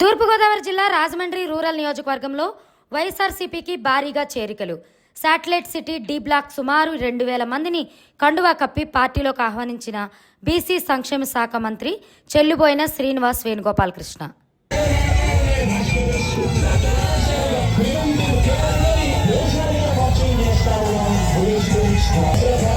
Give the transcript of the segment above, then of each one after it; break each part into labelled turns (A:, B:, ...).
A: తూర్పుగోదావరి జిల్లా రాజమండ్రి రూరల్ నియోజకవర్గంలో వైఎస్ఆర్సీపీకి భారీగా చేరికలు. శాటిలైట్ సిటీ డి బ్లాక్ సుమారు రెండు వేల మందిని కండువా కప్పి పార్టీలోకి ఆహ్వానించిన బీసీ సంక్షేమ శాఖ మంత్రి చెల్లుబోయిన శ్రీనివాస్ వేణుగోపాలకృష్ణ.
B: పెద్ద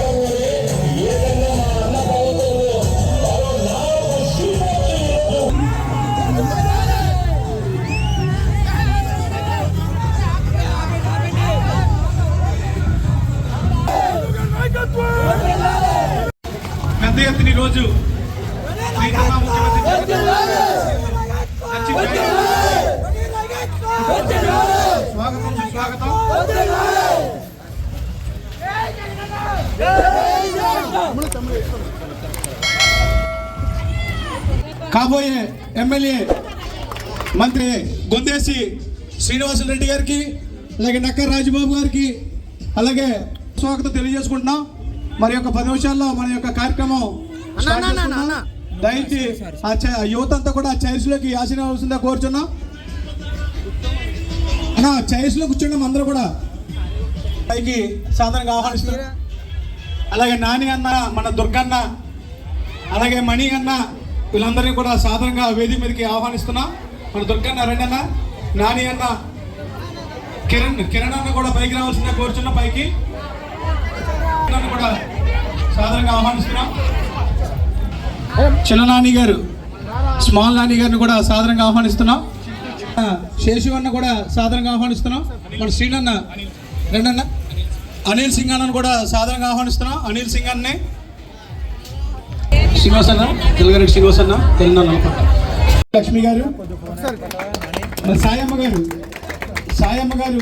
B: శ్రీనివాసరెడ్డి గారికి అలాగే నక్కర్ రాజబాబు గారికి అలాగే స్వాగతం తెలియజేసుకుంటున్నాం. మరి యొక్క పది నిమిషాల్లో మన యొక్క కార్యక్రమం. దయచేసి ఆ చ- ఆ యువత అంతా కూడా చైర్స్లోకి ఆశీర్వదిందా కోరుచున్నాం. అన్న చైర్స్లో కూర్చున్నాం అందరూ కూడా పైకి సాధారణంగా ఆహ్వానిస్తున్నారు అలాగే నాని అన్న మన దుర్గన్న అలాగే మణి అన్న వీళ్ళందరినీ కూడా సాధారణంగా వేది మీదకి ఆహ్వానిస్తున్నాం. మన దుర్గన్న రండి అన్న. నాని అన్న కిరణ్ కిరణ్ అన్న కూడా పైకి రావాల్సిందే కోరుచున్న పైకి. కిరణ్ కూడా సాధారణంగా ఆహ్వానిస్తున్నాం. చిన్న నాని గారు స్మాల్ నాని గారిని కూడా సాధారణంగా ఆహ్వానిస్తున్నాం. శేషు అన్న కూడా సాధారణంగా ఆహ్వానిస్తున్నాం. మన శ్రీనన్న రెండన్న అనిల్ సింగ్ అన్నను కూడా సాధారణంగా ఆహ్వానిస్తున్నాం. అనిల్ సింగ్ అన్నే. శ్రీనివాస్ అన్న తెలంగాణ శ్రీనివాస్ అన్న తెలంగాణ లక్ష్మి గారు. మరి సాయమ్మ గారు సాయమ్మ గారు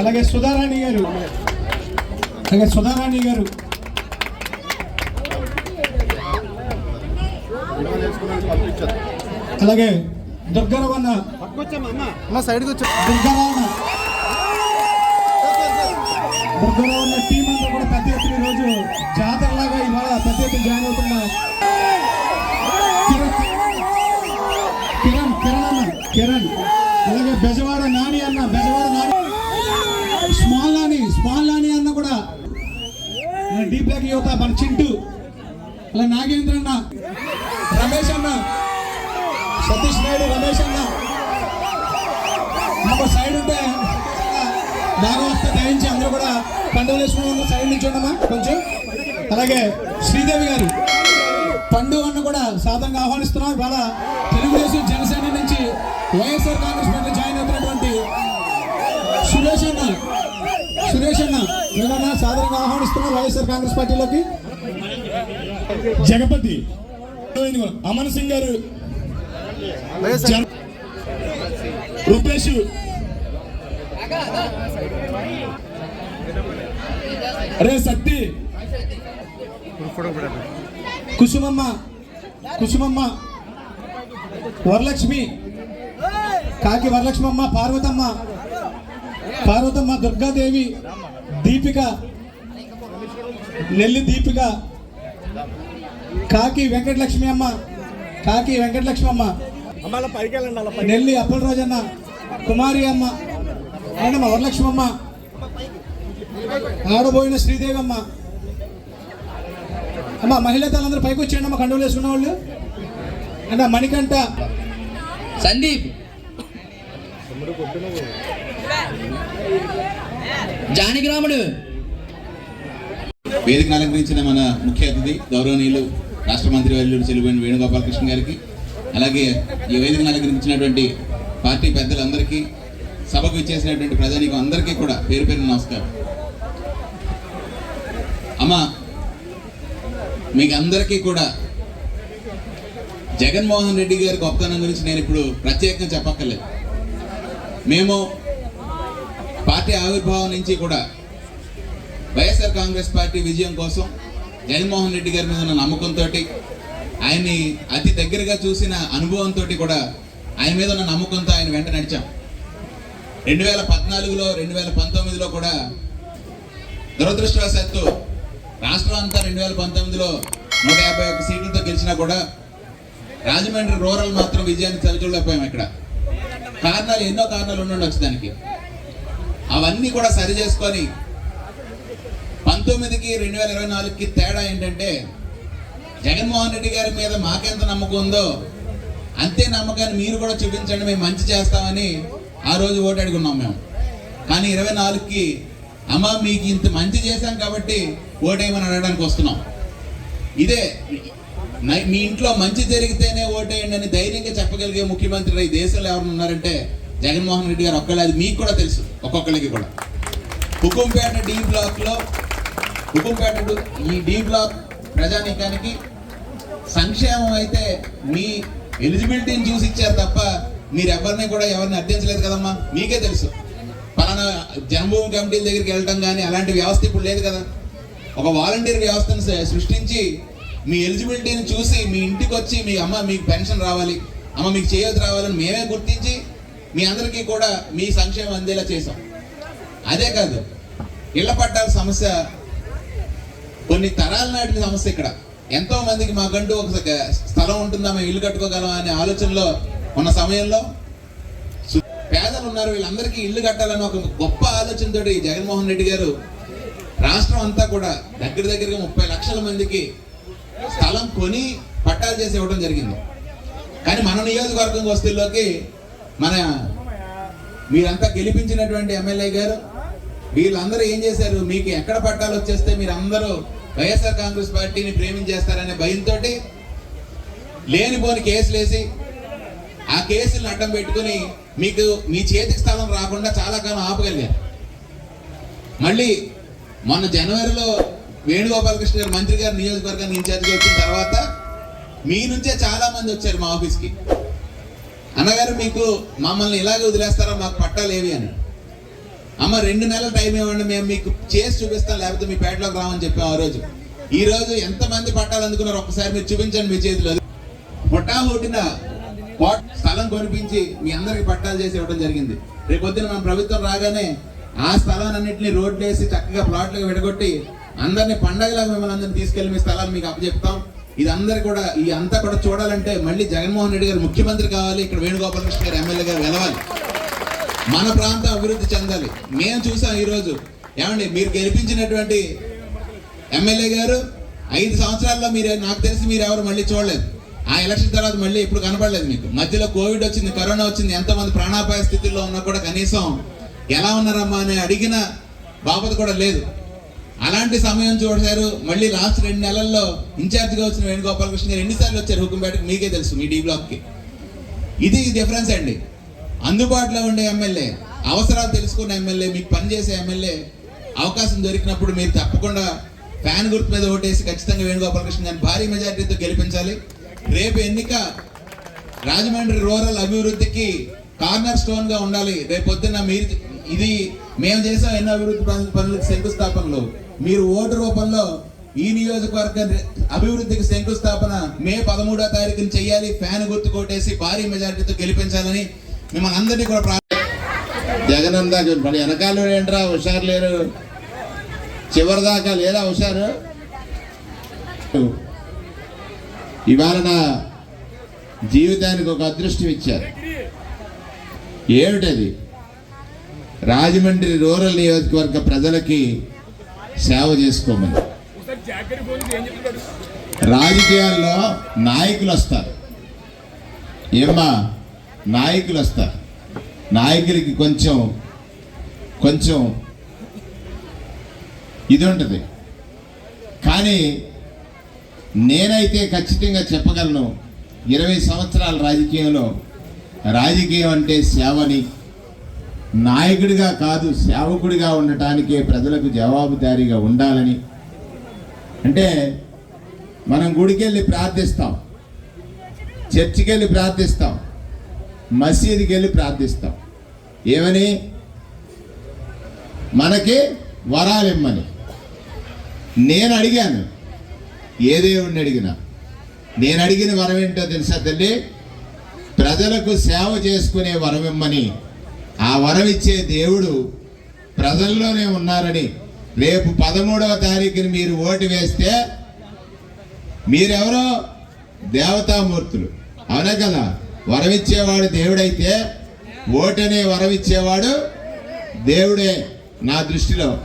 B: అలాగే సుధారాణి గారు అలాగే సుధారాణి గారు. అలాగే దుర్గారావు అన్న
C: అన్న సైడ్కి వచ్చా.
B: దుర్గారావు అన్న దుర్గారావు అన్న టీం అంతా కూడా పెద్ద ఎత్తున ఈరోజు జాతరలాగా ఇవాళ పెద్ద ఎత్తున జాయిన్ అవుతున్న కిరణ్ అలాగే బెజవాడ నాని అన్న బెజవాడ నాని. స్మాల్ నాని స్మాల్ నాని అన్న కూడా. మన డీ బ్లాక్ యువత మన చింటూ. అలా నాగేంద్ర అన్న రమేష్ అన్న సతీష్ నాయుడు రమేష్ అన్న. ఒక సైడ్ ఉంటే బాగా వస్తే దయించి అందరూ కూడా పండుగ వేసుకున్న సైడ్ నుంచి ఉండమా? కొంచెం. అలాగే శ్రీదేవి గారు. పండు అన్న కూడా సాధారణంగా ఆహ్వానిస్తున్నాం. ఇవాళ తెలుగుదేశం జన నుంచి వైఎస్ఆర్ కాంగ్రెస్ పార్టీ జాయిన్ అవుతున్నటువంటి సురేష్ అన్న. సురేష్ అన్న వీళ్ళన్న సాధారణంగా ఆహ్వానిస్తున్నాం వైఎస్ఆర్ కాంగ్రెస్ పార్టీలోకి? జగపతి అమన్ సింగ్ గారు. రూపేష్. అరే సత్తి. కుసుమమ్మ కుసుమమ్మ. వరలక్ష్మి. కాకి వరలక్ష్మమ్మ పార్వతమ్మ పార్వతమ్మ దుర్గాదేవి దీపిక నెల్లి దీపిక కాకి వెంకటలక్ష్మి అమ్మ కాకి వెంకటలక్ష్మి అమ్మ నెల్లి అప్పలరాజు అన్న కుమారి అమ్మ ఆయనమ్మ వరలక్ష్మమ్మ ఆడబోయిన శ్రీదేవి అమ్మ అమ్మ మహిళా తలందరూ పైకి వచ్చేయండి అమ్మ కండువలు వేసుకున్న వాళ్ళు. అన్న మణికంఠ.
D: సందీప్. జానకిరాముడు
E: వేదికను అలంకరించిన మన ముఖ్య అతిథి గౌరవనీయులు రాష్ట్ర మంత్రి వర్యులు చెల్లిపోయిన వేణుగోపాలకృష్ణ గారికి అలాగే ఈ వేదికను అలంకరించినటువంటి పార్టీ పెద్దలందరికీ సభకు ఇచ్చేసినటువంటి ప్రజానికి అందరికీ కూడా పేరు పేరు నమస్కారం. అమ్మ మీకు అందరికీ కూడా జగన్మోహన్ రెడ్డి గారి గొప్పతనం గురించి నేను ఇప్పుడు ప్రత్యేకంగా చెప్పక్కర్లేదు. మేము పార్టీ ఆవిర్భావం నుంచి కూడా వైఎస్ఆర్ కాంగ్రెస్ పార్టీ విజయం కోసం జగన్మోహన్ రెడ్డి గారి మీద ఉన్న నమ్మకంతో ఆయన్ని అతి దగ్గరగా చూసిన అనుభవంతో కూడా ఆయన మీద ఉన్న నమ్మకంతో ఆయన వెంట నడిచాం. రెండు వేల పద్నాలుగులో రెండు వేల పంతొమ్మిదిలో కూడా దురదృష్టవశాత్తు రాష్ట్రం అంతా రెండు వేల పంతొమ్మిదిలో నూట యాభై ఒక్క సీట్లతో గెలిచినా కూడా రాజమండ్రి రూరల్ మాత్రం విజయాన్ని చవిచూడలేకపోయాం ఇక్కడ. కారణాలు ఎన్నో కారణాలు ఉండండి దానికి. అవన్నీ కూడా సరి చేసుకొని పంతొమ్మిదికి రెండు వేల ఇరవై నాలుగుకి తేడా ఏంటంటే జగన్మోహన్ రెడ్డి గారి మీద మాకెంత నమ్మకం ఉందో అంతే నమ్మకాన్ని మీరు కూడా చూపించండి మేము మంచి చేస్తామని ఆ రోజు ఓటు అడుగున్నాం మేము. కానీ ఇరవై నాలుగుకి అమ్మ మీకు ఇంత మంచి చేశాం కాబట్టి ఓటేయమని అడగడానికి వస్తున్నాం. ఇదే మీ ఇంట్లో మంచి జరిగితేనే ఓటేయండి అని ధైర్యంగా చెప్పగలిగే ముఖ్యమంత్రి ఈ దేశంలో ఎవరు ఉన్నారంటే జగన్మోహన్ రెడ్డి గారు ఒక్కళ్ళే. అది మీకు కూడా తెలుసు ఒక్కొక్కరికి కూడా. హుకుంపేట డి బ్లాక్లో హుకుంపేట ఈ డి బ్లాక్ ప్రజానీకానికి సంక్షేమం అయితే మీ ఎలిజిబిలిటీని చూసి ఇచ్చారు తప్ప మీరు ఎవరిని కూడా ఎవరిని అర్థించలేదు కదమ్మా? మీకే తెలుసు. పలానా జన్మభూమి కమిటీల దగ్గరికి వెళ్ళటం కానీ అలాంటి వ్యవస్థ ఇప్పుడు లేదు కదా. ఒక వాలంటీర్ వ్యవస్థను సృష్టించి మీ ఎలిజిబిలిటీని చూసి మీ ఇంటికి వచ్చి మీ అమ్మ మీకు పెన్షన్ రావాలి అమ్మ మీకు చేయొద్దు రావాలని మేమే గుర్తించి మీ అందరికీ కూడా మీ సంక్షేమం అందేలా చేసాం అదే కాదు ఇళ్ళ పట్టాల సమస్య కొన్ని తరాల నాటి సమస్య ఇక్కడ. ఎంతో మందికి మాకంటూ ఒక స్థలం ఉంటుందా మేము ఇల్లు కట్టుకోగలం అనే ఆలోచనలో ఉన్న సమయంలో పేదలు ఉన్నారు వీళ్ళందరికీ ఇల్లు కట్టాలని ఒక గొప్ప ఆలోచనతోటి జగన్మోహన్ రెడ్డి గారు రాష్ట్రం అంతా కూడా దగ్గర దగ్గరగా ముప్పై లక్షల మందికి స్థలం కొని పట్టాలు చేసి ఇవ్వడం జరిగింది. కానీ మన నియోజకవర్గం వస్తుల్లోకి మన మీరంతా గెలిపించినటువంటి ఎమ్మెల్యే గారు వీళ్ళందరూ ఏం చేశారు? మీకు ఎక్కడ పట్టాలు వచ్చేస్తే మీరు అందరూ వైఎస్ఆర్ కాంగ్రెస్ పార్టీని ప్రేమించేస్తారనే భయంతో లేనిపోని కేసులు వేసి ఆ కేసులను అడ్డం పెట్టుకుని మీకు మీ చేతికి స్థలం రాకుండా చాలా కాలం ఆపగలిగారు. మళ్ళీ మొన్న జనవరిలో వేణుగోపాలకృష్ణ గారు మంత్రి గారు నియోజకవర్గాన్ని ఇన్ఛార్జ్గా వచ్చిన తర్వాత మీ నుంచే చాలా మంది వచ్చారు మా ఆఫీస్కి. అన్నగారు మీకు మమ్మల్ని ఇలాగే వదిలేస్తారా మాకు పట్టాలేవి అని. అమ్మ రెండు నెలల టైం ఇవ్వండి మేము మీకు చేసి చూపిస్తాం లేకపోతే మీ పేటలోకి రామని చెప్పాం ఆ రోజు. ఈ రోజు ఎంతమంది పట్టాలు అందుకున్నారు ఒక్కసారి మీరు చూపించండి మీ చేతిలో. ముఠా కోట స్థలం కొనిపించి మీ అందరికి పట్టాలు చేసి ఇవ్వడం జరిగింది. రేపొద్దున మన ప్రభుత్వం రాగానే ఆ స్థలాన్నింటినీ రోడ్లు వేసి చక్కగా ప్లాట్లుగా విడగొట్టి అందరినీ పండగలాగా మిమ్మల్ని అందరిని తీసుకెళ్ళి మీ స్థలాలు మీకు అప్పచెప్తాం. ఇది అందరు కూడా ఈ అంతా కూడా చూడాలంటే మళ్ళీ జగన్మోహన్ రెడ్డి గారు ముఖ్యమంత్రి కావాలి ఇక్కడ వేణుగోపాలకృష్ణ గారు ఎమ్మెల్యే గారు వెళ్ళాలి మన ప్రాంతం అభివృద్ధి చెందాలి. మేము చూసాం ఈరోజు. ఏమండి మీరు గెలిపించినటువంటి ఎమ్మెల్యే గారు ఐదు సంవత్సరాల్లో మీరు నాకు తెలిసి మీరు ఎవరు మళ్ళీ చూడలేదు. ఆ ఎలక్షన్ తర్వాత మళ్ళీ ఇప్పుడు కనపడలేదు మీకు. మధ్యలో కోవిడ్ వచ్చింది కరోనా వచ్చింది ఎంతమంది ప్రాణాపాయ స్థితిలో ఉన్నా కూడా కనీసం ఎలా ఉన్నారమ్మా అని అడిగిన బాపత కూడా లేదు. అలాంటి సమయం చూశారు మళ్ళీ లాస్ట్ రెండు నెలల్లో ఇన్ఛార్జ్గా వచ్చిన వేణుగోపాలకృష్ణ గారు ఎన్నిసార్లు వచ్చారు హుకుంపేటకి? మీకే తెలుసు మీ డీ బ్లాక్కి. ఇది డిఫరెన్స్ అండి. అందుబాటులో ఉండే ఎమ్మెల్యే అవసరాలు తెలుసుకున్న ఎమ్మెల్యే మీకు పనిచేసే ఎమ్మెల్యే అవకాశం దొరికినప్పుడు మీరు తప్పకుండా ఫ్యాన్ గుర్తు మీద ఓటేసి ఖచ్చితంగా వేణుగోపాలకృష్ణ గారిని భారీ మెజారిటీతో గెలిపించాలి. రేపు ఎన్నిక రాజమండ్రి రూరల్ అభివృద్ధికి కార్నర్ స్టోన్గా ఉండాలి. రేపు పొద్దున్న మీరు ఇది మేము చేసాం ఎన్నో అభివృద్ధి పనులు- పనులకు శంకుస్థాపనలు. మీరు ఓటు రూపంలో ఈ నియోజకవర్గ అభివృద్ధికి శంకుస్థాపన మే పదమూడో తారీఖున చేయాలి. ఫ్యాన్ గుర్తు కొట్టేసి భారీ మెజారిటీతో గెలిపించాలని మిమ్మల్ని అందరినీ కూడా ప్రా-
F: జగన్ మన వెనకాల ఏంట్రా? హుషారు లేరు. చివరి దాకా లేదా హుషారు? ఇవాళ నా జీవితానికి ఒక అదృష్టం ఇచ్చారు. ఏమిటది? రాజమండ్రి రూరల్ నియోజకవర్గ ప్రజలకి సేవ చేసుకోమని. రాజకీయాల్లో నాయకులు వస్తారు ఏమ్మా? నాయకులు వస్తారు నాయకులకి కొంచెం కొంచెం ఇది ఉంటుంది. కానీ నేనైతే ఖచ్చితంగా చెప్పగలను ఇరవై సంవత్సరాల రాజకీయంలో రాజకీయం అంటే సేవని నాయకుడిగా కాదు సేవకుడిగా ఉండటానికే ప్రజలకు జవాబుదారీగా ఉండాలని. అంటే మనం గుడికెళ్ళి ప్రార్థిస్తాం చర్చికి వెళ్ళి ప్రార్థిస్తాం మసీదుకి వెళ్ళి ప్రార్థిస్తాం. ఏమని? మనకి వరాలు ఇమ్మని నేను అడిగాను ఏ దేవుణ్ణి అడిగినా? నేను అడిగిన వరం ఏంటో తెలుసా తల్లి? ప్రజలకు సేవ చేసుకునే వరం ఇమ్మని ఆ వరం ఇచ్చే దేవుడు ప్రజల్లోనే ఉన్నారని రేపు పదమూడవ తారీఖుని మీరు ఓటు వేస్తే మీరెవరో? దేవతామూర్తులు. అవునా కదా? వరం ఇచ్చేవాడు దేవుడైతే ఓటనే వరం ఇచ్చేవాడు దేవుడే నా దృష్టిలో.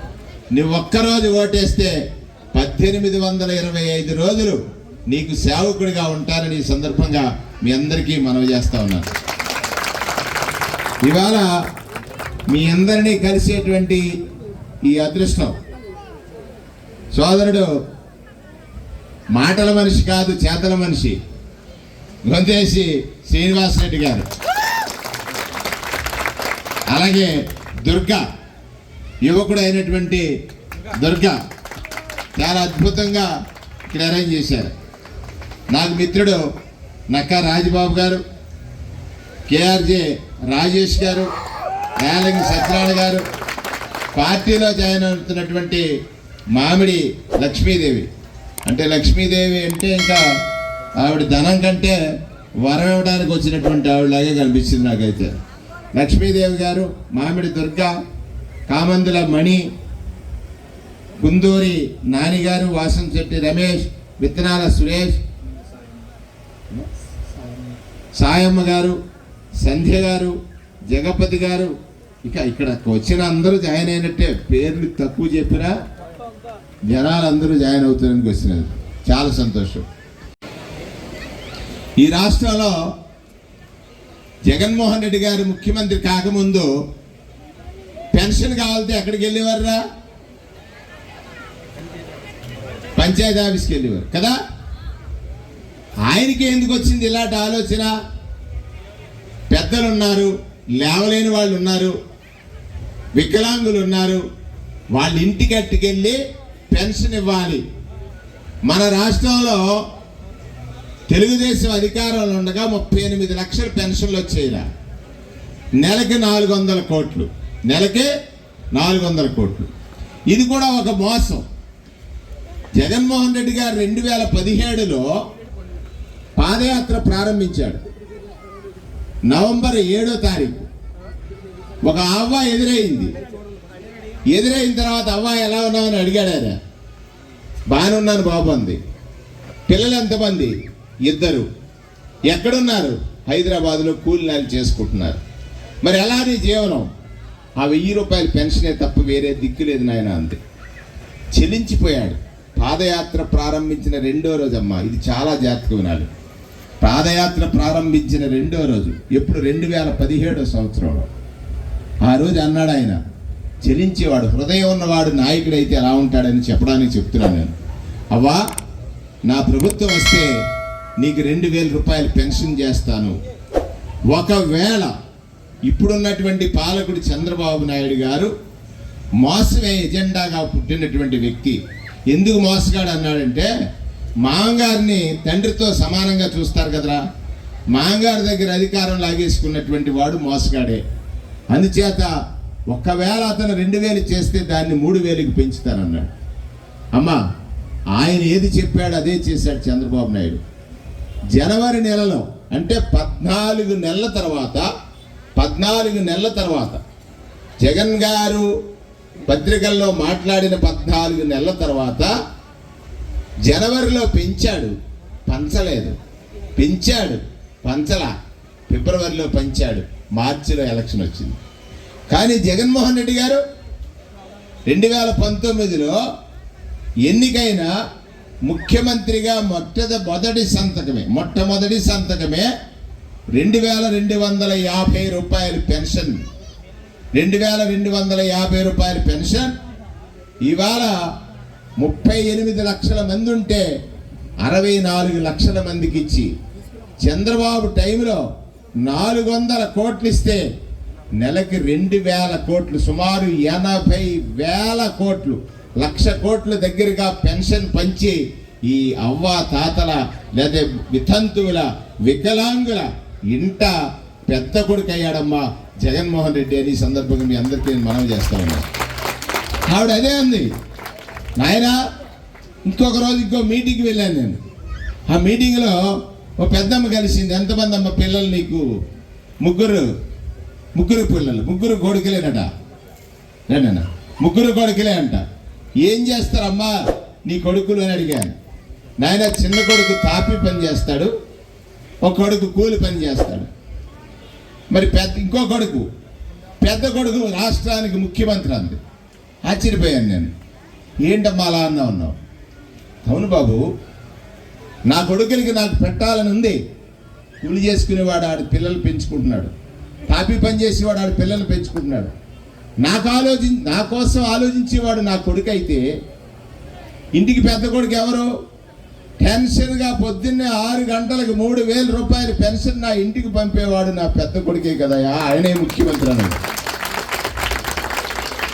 F: నువ్వు ఒక్కరోజు ఓటేస్తే పద్దెనిమిది వందల ఇరవై ఐదు రోజులు నీకు సేవకుడిగా ఉంటారని ఈ సందర్భంగా మీ అందరికీ మనవి చేస్తా ఉన్నాను. ఇవాళ మీ అందరినీ కలిసేటువంటి ఈ అదృష్టం. సోదరుడు మాటల మనిషి కాదు చేతల మనిషి గొంతేసి శ్రీనివాసరెడ్డి గారు. అలాగే దుర్గా యువకుడు అయినటువంటి దుర్గా చాలా అద్భుతంగా ఇక్కడ అరేంజ్ చేశారు. నాకు మిత్రుడు నక్కా రాజబాబు గారు కేఆర్జే రాజేష్ గారు రేలంగి సత్యనారాయణ గారు పార్టీలో జాయిన్ అవుతున్నటువంటి మామిడి లక్ష్మీదేవి. అంటే లక్ష్మీదేవి అంటే ఇంకా ఆవిడ ధనం కంటే వరం ఇవ్వడానికి వచ్చినటువంటి ఆవిడలాగే కనిపించింది నాకైతే. లక్ష్మీదేవి గారు మామిడి దుర్గా కామందుల మణి కుందూరి నానిగారు వాసం శెట్టి రమేష్ విత్తనాల సురేష్ సాయమ్మ గారు సంధ్య గారు జగపతి గారు ఇక ఇక్కడ వచ్చిన అందరూ జాయిన్ అయినట్టే పేర్లు తక్కువ చెప్పినా జనాలు అందరూ జాయిన్ అవుతారని వచ్చినారు. చాలా సంతోషం. ఈ రాష్ట్రంలో జగన్మోహన్ రెడ్డి గారు ముఖ్యమంత్రి కాకముందు పెన్షన్ కావాలంటే ఎక్కడికి వెళ్ళేవారురా? పంచాయతీ ఆఫీస్కి వెళ్ళేవారు కదా? ఆయనకి ఎందుకు వచ్చింది ఇలాంటి ఆలోచన? పెద్దలు ఉన్నారు లేవలేని వాళ్ళు ఉన్నారు వికలాంగులు ఉన్నారు వాళ్ళ ఇంటికి అట్టుకెళ్ళి పెన్షన్ ఇవ్వాలి. మన రాష్ట్రంలో తెలుగుదేశం అధికారంలో ఉండగా ముప్పై ఎనిమిది లక్షల పెన్షన్లు వచ్చేలా. నెలకి నాలుగు వందల కోట్లు. నెలకి నాలుగు వందల కోట్లు. ఇది కూడా ఒక మోసం. జగన్మోహన్ రెడ్డి గారు రెండు వేల పదిహేడులో పాదయాత్ర ప్రారంభించాడు. నవంబర్ ఏడో తారీఖు. ఒక అవ్వ ఎదురైంది. ఎదురైన తర్వాత అవ్వ ఎలా ఉన్నావని అడిగాడు ఆయన బాగానే ఉన్నాను బాబు అంది. పిల్లలు ఎంతమంది? ఇద్దరు. ఎక్కడున్నారు? హైదరాబాద్లో కూలినాలు చేసుకుంటున్నారు. మరి ఎలా నీ జీవనం? ఆ వెయ్యి రూపాయల పెన్షనే తప్ప వేరే దిక్కు లేదు నాయన అంది. చెలించిపోయాడు. పాదయాత్ర ప్రారంభించిన రెండో రోజు ఇది చాలా జాగ్రత్తగా వినాలి. పాదయాత్ర ప్రారంభించిన రెండో రోజు ఎప్పుడు రెండు వేల పదిహేడో సంవత్సరంలో. ఆ రోజు అన్నాడు ఆయన చెలించేవాడు హృదయం ఉన్నవాడు నాయకుడైతే ఎలా ఉంటాడని చెప్పడానికి చెప్తున్నాను నేను. అవ్వా నా ప్రభుత్వం వస్తే నీకు రెండు వేల రూపాయలు పెన్షన్ చేస్తాను. ఒకవేళ ఇప్పుడున్నటువంటి పాలకుడు చంద్రబాబు నాయుడు గారు మోసమే ఎజెండాగా పుట్టినటువంటి వ్యక్తి ఎందుకు మోసగాడు అన్నాడంటే మామగారిని తండ్రితో సమానంగా చూస్తారు కదరా. మామగారి దగ్గర అధికారం లాగేసుకున్నటువంటి వాడు మోసగాడే. అందుచేత ఒక్కవేళ అతను రెండు వేలు చేస్తే దాన్ని మూడు వేలకు పెంచుతానన్నాడు. అమ్మా ఆయన ఏది చెప్పాడు అదే చేశాడు చంద్రబాబు నాయుడు. జనవరి నెలలో అంటే పద్నాలుగు నెలల తర్వాత పద్నాలుగు నెలల తర్వాత జగన్ గారు పత్రికల్లో మాట్లాడిన పద్నాలుగు నెలల తర్వాత జనవరిలో పెంచాడు పంచలేదు. పెంచాడు పంచల. ఫిబ్రవరిలో పెంచాడు మార్చిలో ఎలక్షన్ వచ్చింది. కానీ జగన్మోహన్ రెడ్డి గారు రెండు వేల పంతొమ్మిదిలో ఎన్నికైన ముఖ్యమంత్రిగా మొట్టద మొదటి సంతకమే మొట్టమొదటి సంతకమే రెండు వేల రెండు వందల యాభై రూపాయల పెన్షన్. రెండు వేల రెండు వందల యాభై రూపాయల పెన్షన్. ఇవాళ ముప్పై ఎనిమిది లక్షల మంది ఉంటే అరవై నాలుగు లక్షల మందికి ఇచ్చి చంద్రబాబు టైంలో నాలుగు వందల కోట్లు ఇస్తే నెలకి రెండు వేల కోట్లు సుమారు ఎనభై వేల కోట్లు లక్ష కోట్ల దగ్గరగా పెన్షన్ పంచి ఈ అవ్వ తాతల లేదా వితంతువుల వికలాంగుల ఇంట పెద్ద కొడుకు అయ్యాడమ్మా జగన్మోహన్ రెడ్డి అని ఈ సందర్భంగా మీ అందరికీ నేను మనం చేస్తా ఉన్నాను ఆవిడ అదే ఉంది ఆయన ఇంకొక రోజు ఇంకో మీటింగ్కి వెళ్ళాను నేను. ఆ మీటింగ్లో ఓ పెద్దమ్మ కలిసింది. ఎంతమంది అమ్మ పిల్లలు నీకు? ముగ్గురు. ముగ్గురు పిల్లలు. ముగ్గురు కొడుకులేనట. రేనా ముగ్గురు కొడుకులే అంట. ఏం చేస్తారమ్మా? నీ కొడుకులు అని అడిగాను. నాయన చిన్న కొడుకు తాపి పని చేస్తాడు. ఒక కొడుకు కూలి పని చేస్తాడు. మరి పెద్ద ఇంకో కొడుకు. పెద్ద కొడుకు రాష్ట్రానికి ముఖ్యమంత్రి అంది. ఆశ్చర్యపోయాను నేను. ఏంటమ్మా అలా అన్నా ఉన్నావు అవును బాబు నా కొడుకులకి నాకు పెట్టాలని ఉంది. కూలి చేసుకునేవాడు ఆడి పిల్లలు పెంచుకుంటున్నాడు. తాపీ పని చేసేవాడు ఆడి పిల్లలు పెంచుకుంటున్నాడు. నాకు ఆలోచి నా కోసం ఆలోచించేవాడు నా కొడుకు అయితే ఇంటికి పెద్ద కొడుకు ఎవరు? టెన్షన్గా పొద్దున్నే ఆరు గంటలకు మూడు వేల రూపాయల పెన్షన్ నా ఇంటికి పంపేవాడు నా పెద్ద కొడుకే కదా ఆయనే ముఖ్యమంత్రి అన్నాడు.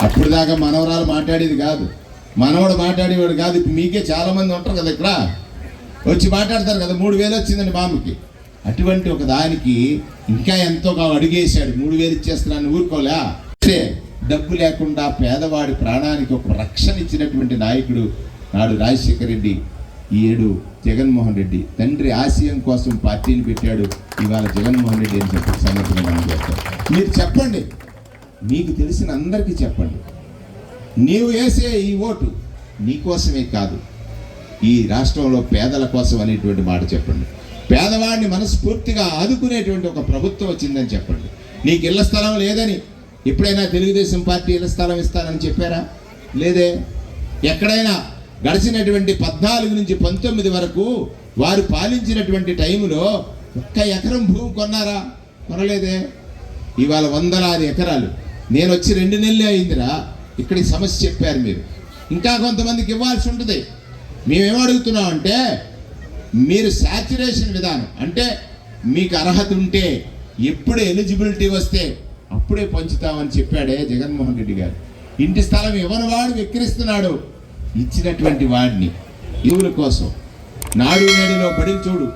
F: అప్పుడు దాకా మనవరాలు మాట్లాడేది కాదు. మనవాడు మాట్లాడేవాడు కాదు. ఇప్పుడు మీకే చాలామంది ఉంటారు కదా ఇక్కడ. వచ్చి మాట్లాడతారు కదా. మూడు వేలు వచ్చిందండి మామకి అటువంటి ఒక దానికి ఇంకా ఎంతో కావు అడిగేశాడు. మూడు వేలు ఇచ్చేస్తున్నాను ఊరుకోలే. అంటే డబ్బు లేకుండా పేదవాడి ప్రాణానికి ఒక రక్షణ ఇచ్చినటువంటి నాయకుడు నాడు రాజశేఖర రెడ్డి ఈ ఏడు జగన్మోహన్ రెడ్డి. తండ్రి ఆశయం కోసం పార్టీని పెట్టాడు. ఇవాళ జగన్మోహన్ రెడ్డి అని చెప్పి సంగతిని మనం చేస్తాం. మీరు చెప్పండి. మీకు తెలిసిన అందరికీ చెప్పండి. నీవు వేసే ఈ ఓటు నీకోసమే కాదు. ఈ రాష్ట్రంలో పేదల కోసం అనేటువంటి మాట చెప్పండి. పేదవాడిని మనస్ఫూర్తిగా ఆదుకునేటువంటి ఒక ప్రభుత్వం వచ్చిందని చెప్పండి. నీకు ఇళ్ళ స్థలం లేదని ఎప్పుడైనా తెలుగుదేశం పార్టీ ఇళ్ళ స్థలం ఇస్తానని చెప్పారా? లేదే? ఎక్కడైనా గడిచినటువంటి పద్నాలుగు నుంచి పంతొమ్మిది వరకు వారు పాలించినటువంటి టైంలో ఒక్క ఎకరం భూమి కొన్నారా? కొనలేదే. ఇవాళ వందలాది ఎకరాలు. నేను వచ్చి రెండు నెలలే అయిందిరా. ఇక్కడికి సమస్య చెప్పారు మీరు. ఇంకా కొంతమందికి ఇవ్వాల్సి ఉంటుంది. మేమేమడుగుతున్నాం అంటే మీరు శాచురేషన్ విధానం అంటే మీకు అర్హత ఉంటే ఎప్పుడు ఎలిజిబిలిటీ వస్తే అప్పుడే పంచుతామని చెప్పాడే జగన్మోహన్ రెడ్డి గారు. ఇంటి స్థలం ఇవ్వని వాడు వెక్కిరిస్తున్నాడు? ఇచ్చినటువంటి వాడిని ఇవుల కోసం. నాడు నేడులో పడి చూడు.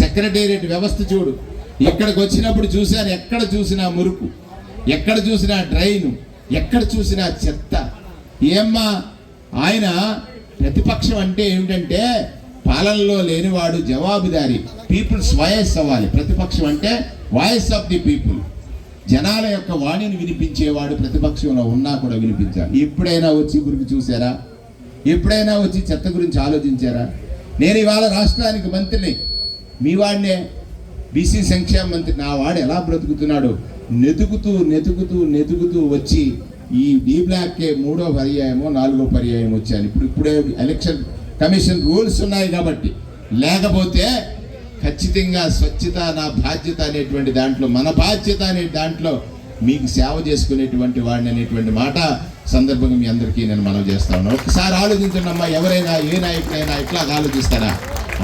F: సెక్రటేరియట్ వ్యవస్థ చూడు. ఇక్కడికి వచ్చినప్పుడు చూశాను ఎక్కడ చూసినా మురుకు. ఎక్కడ చూసినా డ్రైను. ఎక్కడ చూసినా చెత్త. ఏమ్మా ఆయన ప్రతిపక్షం అంటే ఏమిటంటే పాలనలో లేనివాడు జవాబుదారి పీపుల్స్ వాయిస్ అవ్వాలి. ప్రతిపక్షం అంటే వాయిస్ ఆఫ్ ది పీపుల్. జనాల యొక్క వాణిని వినిపించేవాడు ప్రతిపక్షంలో ఉన్నా కూడా వినిపించాలి. ఎప్పుడైనా వచ్చి గురికి చూసారా ఎప్పుడైనా వచ్చి చెత్త గురించి ఆలోచించారా? నేను ఇవాళ రాష్ట్రానికి మంత్రిని. మీ వాడినే బీసీ సంక్షేమ మంత్రి. నా వాడు ఎలా బ్రతుకుతున్నాడు? నెతుకుతూ నెతుకుతూ నెతుకుతూ వచ్చి ఈ డీ బ్లాక్కే మూడో పర్యాయమో నాలుగో పర్యాయం వచ్చాను ఇప్పుడు ఇప్పుడే ఎలక్షన్ కమిషన్ రూల్స్ ఉన్నాయి కాబట్టి. లేకపోతే ఖచ్చితంగా స్వచ్ఛత నా బాధ్యత అనేటువంటి దాంట్లో మన బాధ్యత అనే దాంట్లో మీకు సేవ చేసుకునేటువంటి వాడిని అనేటువంటి మాట సందర్భంగా మీ అందరికీ నేను మనం చేస్తా ఉన్నాను. ఒకసారి ఆలోచించండి అమ్మా ఎవరైనా ఏ నాయకుడైనా ఇట్లా ఆలోచిస్తారా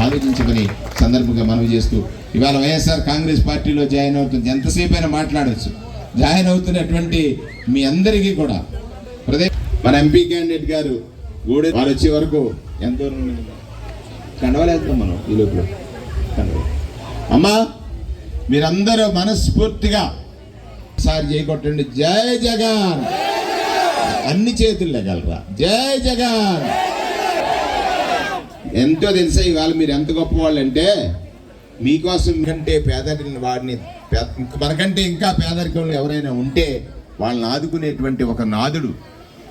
F: ఆలోచించమని సందర్భంగా మనవి చేస్తూ ఇవాళ వైఎస్ఆర్ కాంగ్రెస్ పార్టీలో జాయిన్ అవుతుంది ఎంతసేపు అయినా మాట్లాడచ్చు. జాయిన్ అవుతున్నటువంటి మీ అందరికీ కూడా. ప్రదే మన ఎంపీ క్యాండిడేట్ గారు గూడె వారు వచ్చే వరకు ఎంత దూరం కండవలేస్తాం మనం ఈ లోపల. అమ్మా మీరందరూ మనస్ఫూర్తిగా సార్ చేయకొట్టండి జై జగన్! అన్ని చేతులు లేగలరా? జై జగన్! ఎంతో తెలుసా ఇవాళ మీరు ఎంత గొప్పవాళ్ళు అంటే మీకోసం కంటే పేదరిని వాడిని మనకంటే ఇంకా పేదరికంలో ఎవరైనా ఉంటే వాళ్ళని ఆదుకునేటువంటి ఒక నాదుడు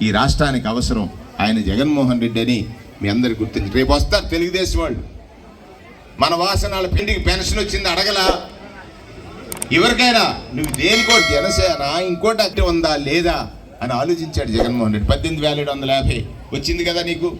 F: ఈ రాష్ట్రానికి అవసరం. ఆయన జగన్మోహన్ రెడ్డి అని మీ అందరికి గుర్తించి. రేపు వస్తారు తెలుగుదేశం వాళ్ళు. మన వాసనాల పిండికి పెన్షన్ వచ్చింది అడగలా. ఎవరికైనా నువ్వు దేనికో జనసేన ఇంకోటి అట్టి ఉందా లేదా అని ఆలోచించాడు జగన్మోహన్ రెడ్డి. పద్దెనిమిది వేల ఏడు వందల యాభై వచ్చింది కదా నీకు?